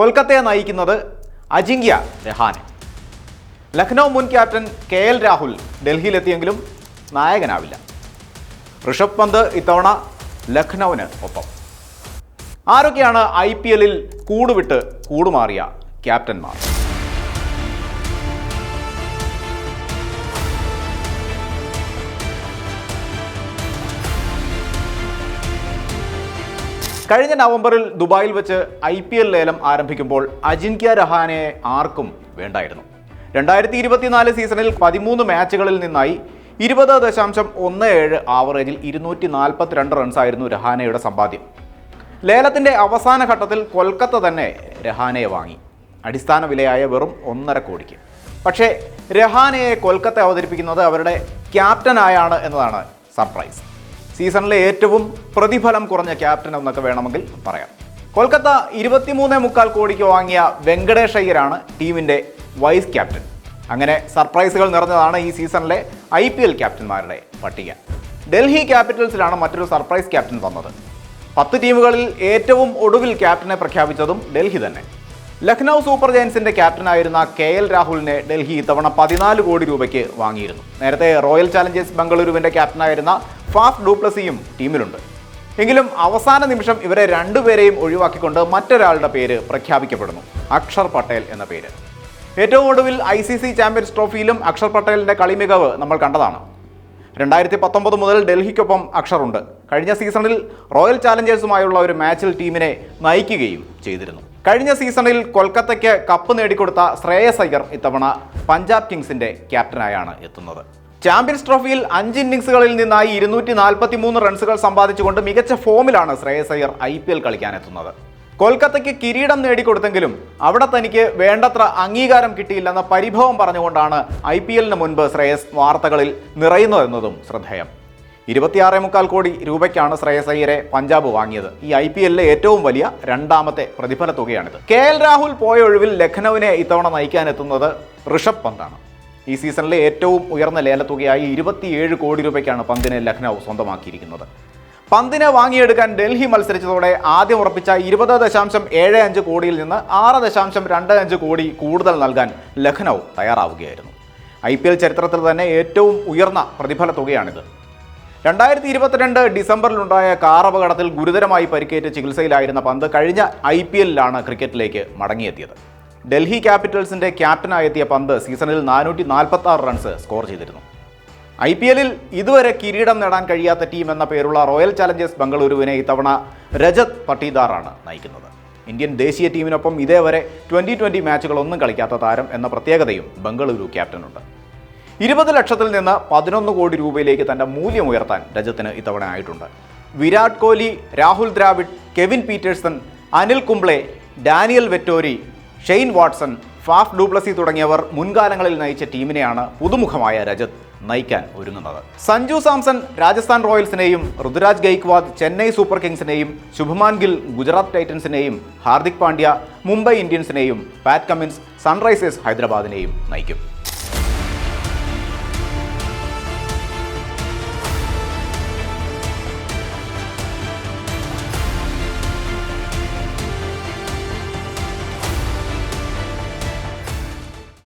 കൊൽക്കത്തയെ നയിക്കുന്നത് അജിങ്ക്യ രഹാനെ. ലക്നൗ മുൻ ക്യാപ്റ്റൻ കെ എൽ രാഹുൽ ഡൽഹിയിലെത്തിയെങ്കിലും നായകനാവില്ല. ഋഷഭ് പന്ത് ഇത്തവണ ലഖ്നൌവിന് ഒപ്പം. ആരൊക്കെയാണ് ഐ പി എല്ലിൽ കൂടുവിട്ട് കൂടുമാറിയ ക്യാപ്റ്റന്മാർ? കഴിഞ്ഞ നവംബറിൽ ദുബായിൽ വെച്ച് ഐ പി എൽ ലേലം ആരംഭിക്കുമ്പോൾ അജിൻക്യ രഹാനെ ആർക്കും വേണ്ടായിരുന്നു. രണ്ടായിരത്തി ഇരുപത്തിനാല് സീസണിൽ പതിമൂന്ന് മാച്ചുകളിൽ നിന്നായി ഇരുപത് ദശാംശം ഒന്ന് ഏഴ് ആവറേജിൽ ഇരുന്നൂറ്റി നാൽപ്പത്തിരണ്ട് റൺസായിരുന്നു രഹാനയുടെ സമ്പാദ്യം. ലേലത്തിന്റെ അവസാന ഘട്ടത്തിൽ കൊൽക്കത്ത തന്നെ രഹാനയെ വാങ്ങി. അടിസ്ഥാന വിലയായ വെറും ഒന്നര കോടിക്ക്. പക്ഷേ രഹാനയെ കൊൽക്കത്ത അവതരിപ്പിക്കുന്നത് അവരുടെ ക്യാപ്റ്റനായാണ് എന്നതാണ് സർപ്രൈസ്. സീസണിലെ ഏറ്റവും പ്രതിഫലം കുറഞ്ഞ ക്യാപ്റ്റൻ എന്നൊക്കെ വേണമെങ്കിൽ പറയാം. കൊൽക്കത്ത ഇരുപത്തിമൂന്ന് മുക്കാൽ കോടിക്ക് വാങ്ങിയ വെങ്കടേഷ് അയ്യരാണ് ടീമിന്റെ വൈസ് ക്യാപ്റ്റൻ. അങ്ങനെ സർപ്രൈസുകൾ നിറഞ്ഞതാണ് ഈ സീസണിലെ ഐ പി എൽ ക്യാപ്റ്റന്മാരുടെ പട്ടിക. ഡൽഹി ക്യാപിറ്റൽസിലാണ് മറ്റൊരു സർപ്രൈസ് ക്യാപ്റ്റൻ വന്നത്. പത്ത് ടീമുകളിൽ ഏറ്റവും ഒടുവിൽ ക്യാപ്റ്റനെ പ്രഖ്യാപിച്ചതും ഡൽഹി തന്നെ. ലക്നൗ സൂപ്പർ ജയൻസിന്റെ ക്യാപ്റ്റനായിരുന്ന കെ എൽ രാഹുലിനെ ഡൽഹി ഇത്തവണ പതിനാല് കോടി രൂപയ്ക്ക് വാങ്ങിയിരുന്നു. നേരത്തെ റോയൽ ചാലഞ്ചേഴ്സ് ബംഗളൂരുവിന്റെ ക്യാപ്റ്റനായിരുന്ന ഫാഫ് ഡൂപ്ലസിയും ടീമിലുണ്ട്. എങ്കിലും അവസാന നിമിഷം ഇവരെ രണ്ടുപേരെയും ഒഴിവാക്കിക്കൊണ്ട് മറ്റൊരാളുടെ പേര് പ്രഖ്യാപിക്കപ്പെടുന്നു. അക്ഷർ പട്ടേൽ എന്ന പേര്. ഏറ്റവും ഒടുവിൽ ഐ സി സി ചാമ്പ്യൻസ് ട്രോഫിയിലും അക്ഷർ പട്ടേലിന്റെ കളിമികവ് നമ്മൾ കണ്ടതാണ്. രണ്ടായിരത്തി പത്തൊമ്പത് മുതൽ ഡൽഹിക്കൊപ്പം അക്ഷറുണ്ട്. കഴിഞ്ഞ സീസണിൽ റോയൽ ചാലഞ്ചേഴ്സുമായുള്ള ഒരു മാച്ചിൽ ടീമിനെ നയിക്കുകയും ചെയ്തിരുന്നു. കഴിഞ്ഞ സീസണിൽ കൊൽക്കത്തയ്ക്ക് കപ്പ് നേടിക്കൊടുത്ത ശ്രേയസ് അയ്യർ ഇത്തവണ പഞ്ചാബ് കിങ്സിന്റെ ക്യാപ്റ്റനായാണ് എത്തുന്നത്. ചാമ്പ്യൻസ് ട്രോഫിയിൽ അഞ്ച് ഇന്നിംഗ്സുകളിൽ നിന്നായി ഇരുന്നൂറ്റി നാൽപ്പത്തി മൂന്ന് റൺസുകൾ സമ്പാദിച്ചുകൊണ്ട് മികച്ച ഫോമിലാണ് Shreyas Iyer I P L കളിക്കാനെത്തുന്നത് കൊൽക്കത്തയ്ക്ക് കിരീടം നേടിക്കൊടുത്തെങ്കിലും അവിടെ തനിക്ക് വേണ്ടത്ര അംഗീകാരം കിട്ടിയില്ലെന്ന പരിഭവം പറഞ്ഞുകൊണ്ടാണ് ഐ പി എല്ലിന് മുൻപ് ശ്രേയസ് വാർത്തകളിൽ നിറയുന്നതെന്നതും ശ്രദ്ധേയം. ഇരുപത്തിയാറേ മുക്കാൽ കോടി രൂപയ്ക്കാണ് ശ്രേയസ് അയ്യരെ പഞ്ചാബ് വാങ്ങിയത്. ഈ ഐ പി എല്ലിലെ ഏറ്റവും വലിയ രണ്ടാമത്തെ പ്രതിഫല തുകയാണിത്. കെ എൽ രാഹുൽ പോയ ഒഴിവിൽ ലഖ്നൌവിനെ ഇത്തവണ നയിക്കാനെത്തുന്നത് ഋഷഭ് പന്താണ്. ഈ സീസണിലെ ഏറ്റവും ഉയർന്ന ലേലത്തുകയായി ഇരുപത്തിയേഴ് കോടി രൂപയ്ക്കാണ് പന്തിനെ ലഖ്നൌ സ്വന്തമാക്കിയിരിക്കുന്നത്. പന്തിനെ വാങ്ങിയെടുക്കാൻ ഡൽഹി മത്സരിച്ചതോടെ ആദ്യം ഉറപ്പിച്ച ഇരുപത് ദശാംശം ഏഴ് അഞ്ച് കോടിയിൽ നിന്ന് ആറ് ദശാംശം രണ്ട് അഞ്ച് കോടി കൂടുതൽ നൽകാൻ ലഖ്നൌ തയ്യാറാവുകയായിരുന്നു. ഐ പി എൽ ചരിത്രത്തിൽ തന്നെ ഏറ്റവും ഉയർന്ന പ്രതിഫല തുകയാണിത്. രണ്ടായിരത്തി ഇരുപത്തിരണ്ട് ഡിസംബറിലുണ്ടായ കാർ അപകടത്തിൽ ഗുരുതരമായി പരിക്കേറ്റ് ചികിത്സയിലായിരുന്ന പന്ത് കഴിഞ്ഞ ഐ പി എല്ലിലാണ് ക്രിക്കറ്റിലേക്ക് മടങ്ങിയെത്തിയത്. ഡൽഹി ക്യാപിറ്റൽസിന്റെ ക്യാപ്റ്റനായെത്തിയ പന്ത് സീസണിൽ നാനൂറ്റി നാൽപ്പത്തി ആറ് റൺസ് സ്കോർ ചെയ്തിരുന്നു. ഐ പി എല്ലിൽ ഇതുവരെ കിരീടം നേടാൻ കഴിയാത്ത ടീം എന്ന പേരുള്ള റോയൽ ചലഞ്ചേഴ്സ് ബംഗളൂരുവിനെ ഇത്തവണ രജത് പട്ടീദാറാണ് നയിക്കുന്നത്. ഇന്ത്യൻ ദേശീയ ടീമിനൊപ്പം ഇതേവരെ ട്വന്റി ട്വന്റി മാച്ചുകളൊന്നും കളിക്കാത്ത താരം എന്ന പ്രത്യേകതയും ബംഗളൂരു ക്യാപ്റ്റനുണ്ട്. ഇരുപത് ലക്ഷത്തിൽ നിന്ന് പതിനൊന്ന് കോടി രൂപയിലേക്ക് തന്റെ മൂല്യം ഉയർത്താൻ രജത്തിന് ഇത്തവണ ആയിട്ടുണ്ട്. Virat Kohli Rahul Dravid Kevin Pietersen Anil Kumble Daniel Vettori Shane Watson Faf du Plessis തുടങ്ങിയവർ മുൻകാലങ്ങളിൽ നയിച്ച ടീമിനെയാണ് പുതുമുഖമായ രജത് നയിക്കാൻ ഒരുങ്ങുന്നത്. സഞ്ജു സാംസൺ രാജസ്ഥാൻ റോയൽസിനെയും ഋതുരാജ് ഗൈക്വാദ് ചെന്നൈ സൂപ്പർ കിങ്സിനെയും ശുഭമാൻ ഗിൽ ഗുജറാത്ത് ടൈറ്റൻസിനെയും ഹാർദിക് പാണ്ഡ്യ മുംബൈ ഇന്ത്യൻസിനെയും പാറ്റ് കമ്മിൻസ് സൺറൈസേഴ്സ് ഹൈദരാബാദിനെയും നയിക്കും.